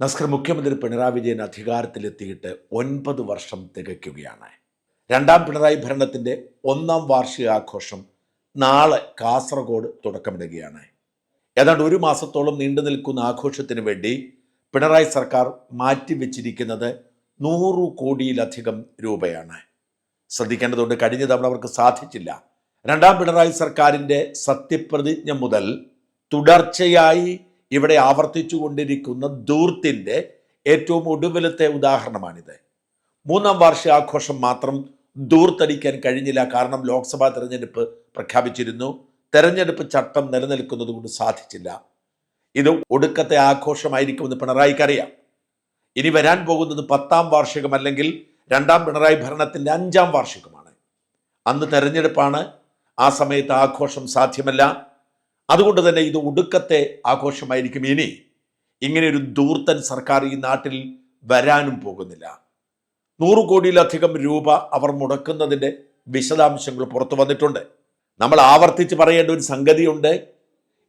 നമസ്കാരം മുഖ്യമന്ത്രി പിണറായി വിജയൻ അധികാരത്തിലെത്തിയിട്ട് ഒൻപത് വർഷം തികയ്ക്കുകയാണ്. രണ്ടാം പിണറായി ഭരണത്തിന്റെ ഒന്നാം വാർഷികാഘോഷം നാളെ കാസർഗോഡ് തുടക്കമിടുകയാണ്. ഏതാണ്ട് ഒരു മാസത്തോളം നീണ്ടു നിൽക്കുന്ന ആഘോഷത്തിന് വേണ്ടി പിണറായി സർക്കാർ മാറ്റിവെച്ചിരിക്കുന്നത് നൂറു കോടിയിലധികം രൂപയാണ്. ശ്രദ്ധിക്കേണ്ടതുണ്ട് കഴിഞ്ഞ തവണ അവർക്ക് സാധിച്ചില്ല. രണ്ടാം പിണറായി സർക്കാരിന്റെ സത്യപ്രതിജ്ഞ മുതൽ തുടർച്ചയായി ഇവിടെ ആവർത്തിച്ചു കൊണ്ടിരിക്കുന്ന ദൂർത്തിന്റെ ഏറ്റവും ഒടുവിലത്തെ ഉദാഹരണമാണിത്. മൂന്നാം വാർഷികാഘോഷം മാത്രം ദൂർത്തടിക്കാൻ കഴിഞ്ഞില്ല. കാരണം ലോക്സഭാ തെരഞ്ഞെടുപ്പ് പ്രഖ്യാപിച്ചിരുന്നു. തെരഞ്ഞെടുപ്പ് ചട്ടം നിലനിൽക്കുന്നത് കൊണ്ട് സാധിച്ചില്ല. ഇത് ഒടുക്കത്തെ ആഘോഷമായിരിക്കുമെന്ന് പിണറായിക്ക് അറിയാം. ഇനി വരാൻ പോകുന്നത് പത്താം വാർഷികം അല്ലെങ്കിൽ രണ്ടാം പിണറായി ഭരണത്തിന്റെ അഞ്ചാം വാർഷികമാണ്. അന്ന് തെരഞ്ഞെടുപ്പാണ്. ആ സമയത്ത് ആഘോഷം സാധ്യമല്ല. അതുകൊണ്ട് തന്നെ ഇത് ഒടുക്കത്തെ ആഘോഷമായിരിക്കും ഇനി. ഇങ്ങനെ ഒരു ദൂർത്തൻ സർക്കാർ ഈ നാട്ടിൽ വരാനും പോകുന്നില്ല. നൂറ് കോടിയിലധികം രൂപ അവർ മുടക്കുന്നതിന്റെ വിശദാംശങ്ങൾ പുറത്തു വന്നിട്ടുണ്ട്. നമ്മൾ ആവർത്തിച്ച് പറയേണ്ട ഒരു സംഗതിയുണ്ട്.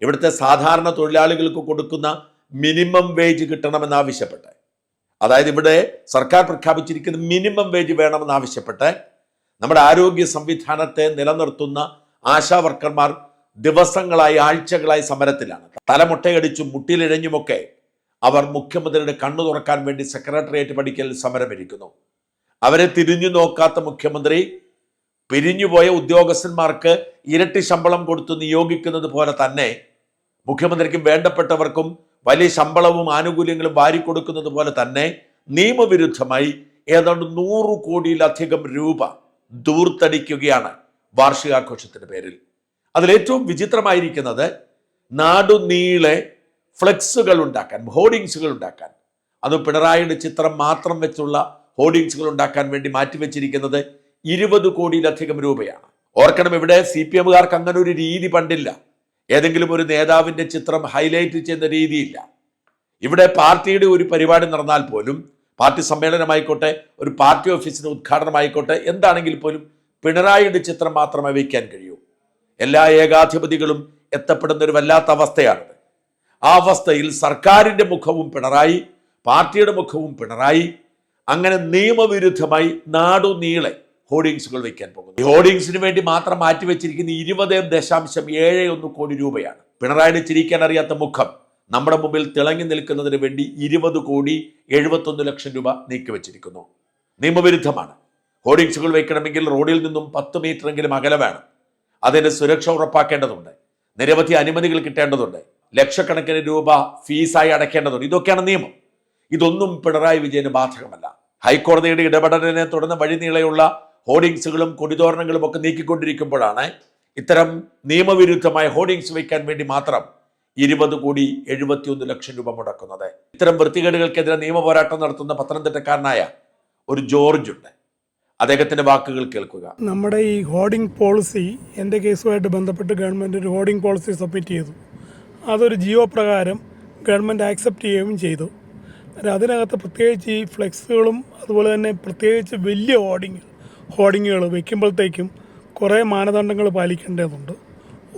ഇവിടുത്തെ സാധാരണ തൊഴിലാളികൾക്ക് കൊടുക്കുന്ന മിനിമം വേജ് കിട്ടണമെന്നാവശ്യപ്പെട്ട് അതായത് ഇവിടെ സർക്കാർ പ്രഖ്യാപിച്ചിരിക്കുന്ന മിനിമം വേജ് വേണമെന്നാവശ്യപ്പെട്ട് നമ്മുടെ ആരോഗ്യ സംവിധാനത്തെ നിലനിർത്തുന്ന ആശാ വർക്കർമാർ ദിവസങ്ങളായി ആഴ്ചകളായി സമരത്തിലാണ്. തലമുട്ടയടിച്ചും മുട്ടിലിഴഞ്ഞുമൊക്കെ അവർ മുഖ്യമന്ത്രിയുടെ കണ്ണു തുറക്കാൻ വേണ്ടി സെക്രട്ടേറിയറ്റ് പഠിക്കൽ സമരമിരിക്കുന്നു. അവരെ തിരിഞ്ഞു നോക്കാത്ത മുഖ്യമന്ത്രി പിരിഞ്ഞുപോയ ഉദ്യോഗസ്ഥന്മാർക്ക് ഇരട്ടി ശമ്പളം കൊടുത്തു നിയോഗിക്കുന്നത് പോലെ തന്നെ മുഖ്യമന്ത്രിക്കും വേണ്ടപ്പെട്ടവർക്കും വലിയ ശമ്പളവും ആനുകൂല്യങ്ങളും വാരിക്കൊടുക്കുന്നത് പോലെ തന്നെ നിയമവിരുദ്ധമായി ഏതാണ്ട് നൂറ് കോടിയിലധികം രൂപ ദൂർത്തടിക്കുകയാണ് വാർഷികാഘോഷത്തിന്റെ പേരിൽ. അതിലേറ്റവും വിചിത്രമായിരിക്കുന്നത് നാടുനീളെ ഫ്ലെക്സുകൾ ഉണ്ടാക്കാൻ ഹോർഡിങ്സുകൾ ഉണ്ടാക്കാൻ. അത് പിണറായിയുടെ ചിത്രം മാത്രം വെച്ചുള്ള ഹോർഡിങ്സുകൾ ഉണ്ടാക്കാൻ വേണ്ടി മാറ്റിവെച്ചിരിക്കുന്നത് ഇരുപത് കോടിയിലധികം രൂപയാണ്. ഓർക്കണം ഇവിടെ സി പി എമ്മുകാർക്ക് അങ്ങനെ ഒരു രീതി പണ്ടില്ല. ഏതെങ്കിലും ഒരു നേതാവിന്റെ ചിത്രം ഹൈലൈറ്റ് ചെയ്യുന്ന രീതിയില്ല. ഇവിടെ പാർട്ടിയുടെ ഒരു പരിപാടി നടന്നാൽ പോലും പാർട്ടി സമ്മേളനമായിക്കോട്ടെ ഒരു പാർട്ടി ഓഫീസിന്റെ ഉദ്ഘാടനമായിക്കോട്ടെ എന്താണെങ്കിൽ പോലും പിണറായിയുടെ ചിത്രം മാത്രമേ വയ്ക്കാൻ കഴിയൂ. എല്ലാ ഏകാധിപതികളും എത്തപ്പെടുന്ന ഒരു വല്ലാത്ത അവസ്ഥയാണ് ആ അവസ്ഥയിൽ സർക്കാരിന്റെ മുഖവും പിണറായി പാർട്ടിയുടെ മുഖവും പിണറായി. അങ്ങനെ നിയമവിരുദ്ധമായി നാടു നീളെ ഹോർഡിങ്സുകൾ വയ്ക്കാൻ പോകുന്നു. ഈ ഹോർഡിങ്സിന് വേണ്ടി മാത്രം മാറ്റിവെച്ചിരിക്കുന്ന ഇരുപത് ദശാംശം ഏഴ് ഒന്ന് കോടി രൂപയാണ് പിണറായിയുടെ ചിരിക്കാൻ അറിയാത്ത മുഖം നമ്മുടെ മുമ്പിൽ തിളങ്ങി നിൽക്കുന്നതിന് വേണ്ടി ഇരുപത് കോടി എഴുപത്തൊന്ന് ലക്ഷം രൂപ നീക്കിവെച്ചിരിക്കുന്നു. നിയമവിരുദ്ധമാണ്. ഹോർഡിങ്സുകൾ വയ്ക്കണമെങ്കിൽ റോഡിൽ നിന്നും പത്ത് മീറ്ററെങ്കിലും അകലെ വേണം. അതിന്റെ സുരക്ഷ ഉറപ്പാക്കേണ്ടതുണ്ട്. നിരവധി അനുമതികൾ കിട്ടേണ്ടതുണ്ട്. ലക്ഷക്കണക്കിന് രൂപ ഫീസായി അടയ്ക്കേണ്ടതുണ്ട്. ഇതൊക്കെയാണ് നിയമം. ഇതൊന്നും പിണറായി വിജയന് ബാധകമല്ല. ഹൈക്കോടതിയുടെ ഇടപെടലിനെ തുടർന്ന് വഴിനീളെയുള്ള ഹോർഡിങ്സുകളും കൊടിതോരണങ്ങളും ഒക്കെ നീക്കിക്കൊണ്ടിരിക്കുമ്പോഴാണ് ഇത്തരം നിയമവിരുദ്ധമായ ഹോർഡിങ്സ് വയ്ക്കാൻ വേണ്ടി മാത്രം ഇരുപത് കോടി എഴുപത്തിയൊന്ന് ലക്ഷം രൂപ മുടക്കുന്നത്. ഇത്തരം വൃത്തികേടുകൾക്കെതിരെ നിയമ പോരാട്ടം നടത്തുന്ന പത്തനംതിട്ടക്കാരനായ ഒരു ജോർജ് ഉണ്ട്. അദ്ദേഹത്തിന്റെ വാക്കുകൾ കേൾക്കുക. നമ്മുടെ ഈ ഹോർഡിംഗ് പോളിസി എന്റെ കേസുമായിട്ട് ബന്ധപ്പെട്ട് ഗവൺമെന്റ് ഒരു ഹോർഡിംഗ് പോളിസി സബ്മിറ്റ് ചെയ്തു. അതൊരു ജിയോ പ്രകാരം ഗവൺമെന്റ് ആക്സെപ്റ്റ് ചെയ്യുകയും ചെയ്തു. അതിനകത്ത് പ്രത്യേകിച്ച് ഈ ഫ്ലെക്സുകളും അതുപോലെ തന്നെ പ്രത്യേകിച്ച് വലിയ ഹോർഡിങ് ഹോർഡിങ്ങുകൾ വയ്ക്കുമ്പോഴത്തേക്കും കുറേ മാനദണ്ഡങ്ങൾ പാലിക്കേണ്ടതുണ്ട്.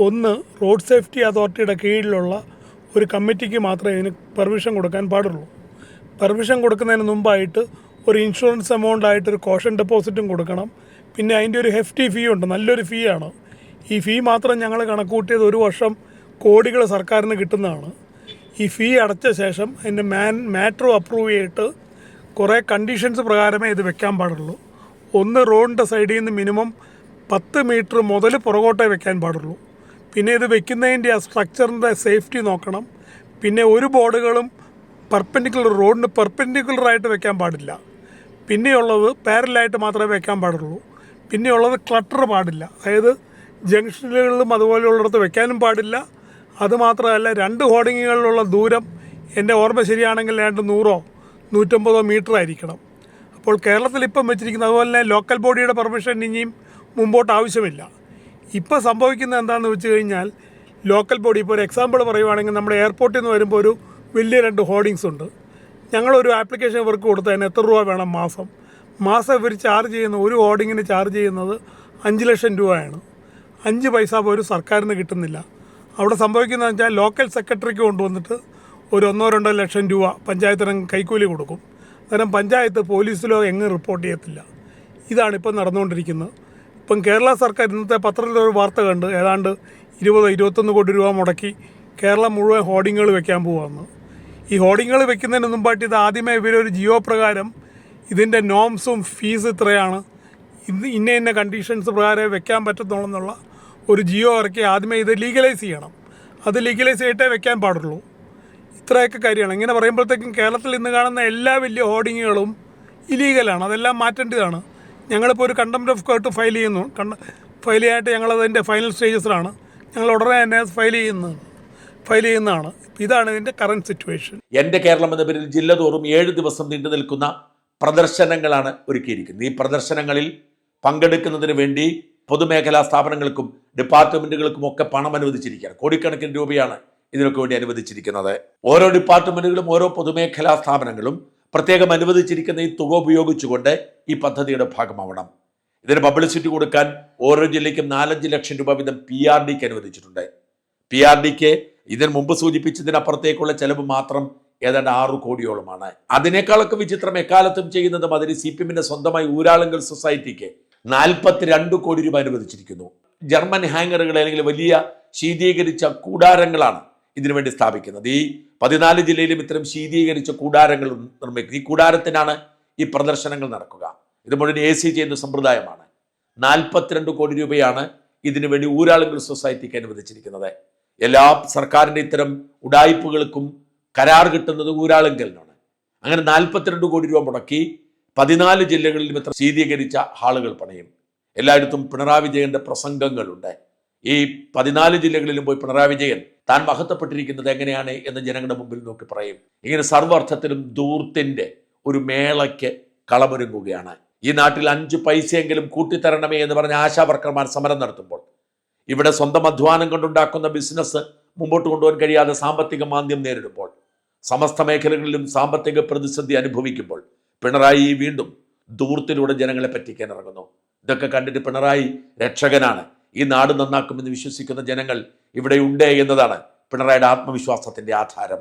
ഒന്ന് റോഡ് സേഫ്റ്റി അതോറിറ്റിയുടെ കീഴിലുള്ള ഒരു കമ്മിറ്റിക്ക് മാത്രമേ ഇതിന് പെർമിഷൻ കൊടുക്കാൻ പാടുള്ളൂ. പെർമിഷൻ കൊടുക്കുന്നതിന് മുമ്പായിട്ട് ഒരു ഇൻഷുറൻസ് എമൗണ്ട് ആയിട്ട് ഒരു കോഷൻ ഡെപ്പോസിറ്റും കൊടുക്കണം. പിന്നെ അതിന്റെ ഒരു ഹെഫ്റ്റി ഫീ ഉണ്ട്. നല്ലൊരു ഫീ ആണ്. ഈ ഫീ മാത്രം ഞങ്ങൾ കണക്കൂട്ടിയത് ഒരു വർഷം കോടികൾ സർക്കാരിന് കിട്ടുന്നതാണ്. ഈ ഫീ അടച്ച ശേഷം അതിന്റെ മാൻ മാറ്റർ അപ്രൂവ് ചെയ്തിട്ട് കുറേ കണ്ടീഷൻസ് പ്രകാരമേ ഇത് വെക്കാൻ പാടുള്ളൂ. ഒന്ന് റോഡിന്റെ സൈഡിൽ നിന്ന് മിനിമം പത്ത് മീറ്റർ മുതൽ പുറകോട്ടേ വെക്കാൻ പാടുള്ളൂ. പിന്നെ ഇത് വെക്കുന്നതിന്റെ ആ സ്ട്രക്ചറിന്റെ സേഫ്റ്റി നോക്കണം. പിന്നെ ഒരു ബോർഡുകളും പെർപെൻഡിക്കുലർ റോഡിന് പെർപെൻഡിക്കുലറായിട്ട് വെക്കാൻ പാടില്ല. പിന്നെയുള്ളത് പാരലായിട്ട് മാത്രമേ വെക്കാൻ പാടുള്ളൂ. പിന്നെയുള്ളത് ക്ലട്ടർ പാടില്ല. അതായത് ജംഗ്ഷനുകളിലും അതുപോലെയുള്ളിടത്ത് വെക്കാനും പാടില്ല. അതുമാത്രമല്ല രണ്ട് ഹോർഡിങ്ങുകളിലുള്ള ദൂരം എന്റെ ഓർമ്മ ശരിയാണെങ്കിൽ ഏതാണ്ട് നൂറോ നൂറ്റമ്പതോ മീറ്റർ ആയിരിക്കണം. അപ്പോൾ കേരളത്തിൽ ഇപ്പം വെച്ചിരിക്കുന്ന അതുപോലെ തന്നെ ലോക്കൽ ബോഡിയുടെ പെർമിഷൻ ഇനിയും മുമ്പോട്ട് ആവശ്യമില്ല. ഇപ്പം സംഭവിക്കുന്നത് എന്താണെന്ന് വെച്ച് കഴിഞ്ഞാൽ ലോക്കൽ ബോഡി ഇപ്പോൾ ഒരു എക്സാമ്പിൾ പറയുവാണെങ്കിൽ നമ്മുടെ എയർപോർട്ടിൽ നിന്ന് വരുമ്പോൾ ഒരു വലിയ രണ്ട് ഹോർഡിങ്സ് ഉണ്ട്. ഞങ്ങളൊരു ആപ്ലിക്കേഷൻ ഇവർക്ക് കൊടുത്തതിന് എത്ര രൂപ വേണം മാസം? മാസം ഇവർ ചാർജ് ചെയ്യുന്ന ഒരു ഹോർഡിങ്ങിന് ചാർജ് ചെയ്യുന്നത് അഞ്ച് ലക്ഷം രൂപയാണ്. അഞ്ച് പൈസ പോലും സർക്കാരിന് കിട്ടുന്നില്ല. അവിടെ സംഭവിക്കുന്നതെന്ന് വെച്ചാൽ ലോക്കൽ സെക്രട്ടറിക്ക് കൊണ്ടുവന്നിട്ട് ഒരു ഒന്നോ രണ്ടോ ലക്ഷം രൂപ പഞ്ചായത്തിന് കൈക്കൂലി കൊടുക്കും. അന്നേരം പഞ്ചായത്ത് പോലീസിലോ എങ്ങും റിപ്പോർട്ട് ചെയ്യത്തില്ല. ഇതാണ് ഇപ്പം നടന്നുകൊണ്ടിരിക്കുന്നത്. ഇപ്പം കേരള സർക്കാർ ഇന്നത്തെ പത്രത്തിൽ ഒരു വാർത്ത കണ്ട് ഏതാണ്ട് ഇരുപത് ഇരുപത്തൊന്ന് കോടി രൂപ മുടക്കി കേരളം മുഴുവൻ ഹോർഡിങ്ങുകൾ വെക്കാൻ പോവാന്ന്. ഈ ഹോർഡിങ്ങൾ വെക്കുന്നതിന് മുമ്പായിട്ട് ഇത് ആദ്യമേ ഇവരൊരു ജിയോ പ്രകാരം ഇതിന്റെ നോംസും ഫീസ് ഇത്രയാണ്. ഇന്ന് ഇന്ന ഇന്ന കണ്ടീഷൻസ് പ്രകാരം വെക്കാൻ പറ്റത്തുള്ളൂ എന്നുള്ള ഒരു ജിയോ ഇറക്കി ആദ്യമേ ഇത് ലീഗലൈസ് ചെയ്യണം. അത് ലീഗലൈസ് ചെയ്തിട്ടേ വെക്കാൻ പാടുള്ളൂ. ഇത്രയൊക്കെ കാര്യമാണ്. ഇങ്ങനെ പറയുമ്പോഴത്തേക്കും കേരളത്തിൽ ഇന്ന് കാണുന്ന എല്ലാ വലിയ ഹോർഡിങ്ങുകളും ഇലീഗലാണ്. അതെല്ലാം മാറ്റേണ്ടതാണ്. ഞങ്ങളിപ്പോൾ ഒരു കണ്ടംപ്റ്റ് ഓഫ് കോർട്ട് ഫയൽ ചെയ്യുന്നു. കണ്ട ഫയൽ ചെയ്യാനായിട്ട് ഞങ്ങളതിന്റെ ഫൈനൽ സ്റ്റേജസിലാണ് ഞങ്ങൾ ഉടനെ തന്നെ ഫയൽ ചെയ്യുന്നതാണ്. ഫയൽ ചെയ്യുന്നതാണ്. ഇതാണ് ഇതിന്റെ കറണ്ട് സിറ്റുവേഷൻ എന്റെ കേരളം എന്ന പേരിൽ ജില്ല തോറും ഏഴ് ദിവസം നീണ്ടു നിൽക്കുന്ന പ്രദർശനങ്ങളാണ് ഒരുക്കിയിരിക്കുന്നത്. ഈ പ്രദർശനങ്ങളിൽ പങ്കെടുക്കുന്നതിന് വേണ്ടി പൊതുമേഖലാ സ്ഥാപനങ്ങൾക്കും ഡിപ്പാർട്ട്മെന്റുകൾക്കും ഒക്കെ പണം അനുവദിച്ചിരിക്കുകയാണ്. കോടിക്കണക്കിന് രൂപയാണ് ഇതിനൊക്കെ വേണ്ടി അനുവദിച്ചിരിക്കുന്നത്. ഓരോ ഡിപ്പാർട്ട്മെന്റുകളും ഓരോ പൊതുമേഖലാ സ്ഥാപനങ്ങളും പ്രത്യേകം അനുവദിച്ചിരിക്കുന്ന ഈ തുക ഉപയോഗിച്ചുകൊണ്ട് ഈ പദ്ധതിയുടെ ഭാഗമാവണം. ഇതിന് പബ്ലിസിറ്റി കൊടുക്കാൻ ഓരോ ജില്ലയ്ക്കും നാലഞ്ച് ലക്ഷം രൂപ വീതം പി ആർ ഡിക്ക് അനുവദിച്ചിട്ടുണ്ട്. പി ആർ ഡിക്ക് ഇതിന് മുമ്പ് സൂചിപ്പിച്ചതിനപ്പുറത്തേക്കുള്ള ചെലവ് മാത്രം ഏതാണ്ട് ആറ് കോടിയോളമാണ്. അതിനേക്കാളൊക്കെ വിചിത്രം എക്കാലത്തും ചെയ്യുന്നത് അതിന് സി പി എമ്മിന്റെ സ്വന്തമായി ഊരാളുങ്കൽ സൊസൈറ്റിക്ക് നാൽപ്പത്തിരണ്ട് കോടി രൂപ അനുവദിച്ചിരിക്കുന്നു. ജർമ്മൻ ഹാങ്ങറുകൾ അല്ലെങ്കിൽ വലിയ ശീതീകരിച്ച കൂടാരങ്ങളാണ് ഇതിനുവേണ്ടി സ്ഥാപിക്കുന്നത്. ഈ പതിനാല് ജില്ലയിലും ഇത്തരം ശീതീകരിച്ച കൂടാരങ്ങൾ നിർമ്മിക്കുന്നു ഈ കൂടാരത്തിനാണ് ഈ പ്രദർശനങ്ങൾ നടക്കുക. ഇത് മുഴുവൻ എ സി ചെയ്യുന്ന സമ്പ്രദായമാണ്. നാൽപ്പത്തിരണ്ട് കോടി രൂപയാണ് ഇതിനുവേണ്ടി ഊരാളുങ്കൽ സൊസൈറ്റിക്ക് അനുവദിച്ചിരിക്കുന്നത്. എല്ലാ സർക്കാരിന്റെ ഇത്തരം ഉടായ്പകൾക്കും കരാർ കിട്ടുന്നത് ഊരാളുങ്കലിനാണ്. അങ്ങനെ നാൽപ്പത്തിരണ്ട് കോടി രൂപ മുടക്കി പതിനാല് ജില്ലകളിലും ഇത്ര ശീതീകരിച്ച ഹാളുകൾ പണിയും. എല്ലായിടത്തും പിണറായി വിജയന്റെ പ്രസംഗങ്ങളുണ്ട്. ഈ പതിനാല് ജില്ലകളിലും പോയി പിണറായി വിജയൻ താൻ മഹത്വപ്പെട്ടിരിക്കുന്നത് എങ്ങനെയാണ് എന്ന് ജനങ്ങളുടെ മുമ്പിൽ നോക്കി പറയും. ഇങ്ങനെ സർവർത്ഥത്തിലും ദൂർത്തിന്റെ ഒരു മേളയ്ക്ക് കളമൊരുങ്ങുകയാണ്. ഈ നാട്ടിൽ അഞ്ച് പൈസയെങ്കിലും കൂട്ടിത്തരണമേ എന്ന് പറഞ്ഞ ആശാവർക്കർമാർ സമരം നടത്തുമ്പോൾ ഇവിടെ സ്വന്തം അധ്വാനം കൊണ്ടുണ്ടാക്കുന്ന ബിസിനസ് മുമ്പോട്ട് കൊണ്ടുപോകാൻ കഴിയാതെ സാമ്പത്തിക മാന്ദ്യം നേരിടുമ്പോൾ സമസ്ത മേഖലകളിലും സാമ്പത്തിക പ്രതിസന്ധി അനുഭവിക്കുമ്പോൾ പിണറായി വീണ്ടും ദൂർത്തിലൂടെ ജനങ്ങളെ പറ്റിക്കാൻ ഇറങ്ങുന്നു. ഇതൊക്കെ കണ്ടിട്ട് പിണറായി രക്ഷകനാണ്. ഈ നാട് നന്നാക്കുമെന്ന് വിശ്വസിക്കുന്ന ജനങ്ങൾ ഇവിടെ ഉണ്ട് എന്നതാണ് പിണറായിയുടെ ആത്മവിശ്വാസത്തിന്റെ ആധാരം.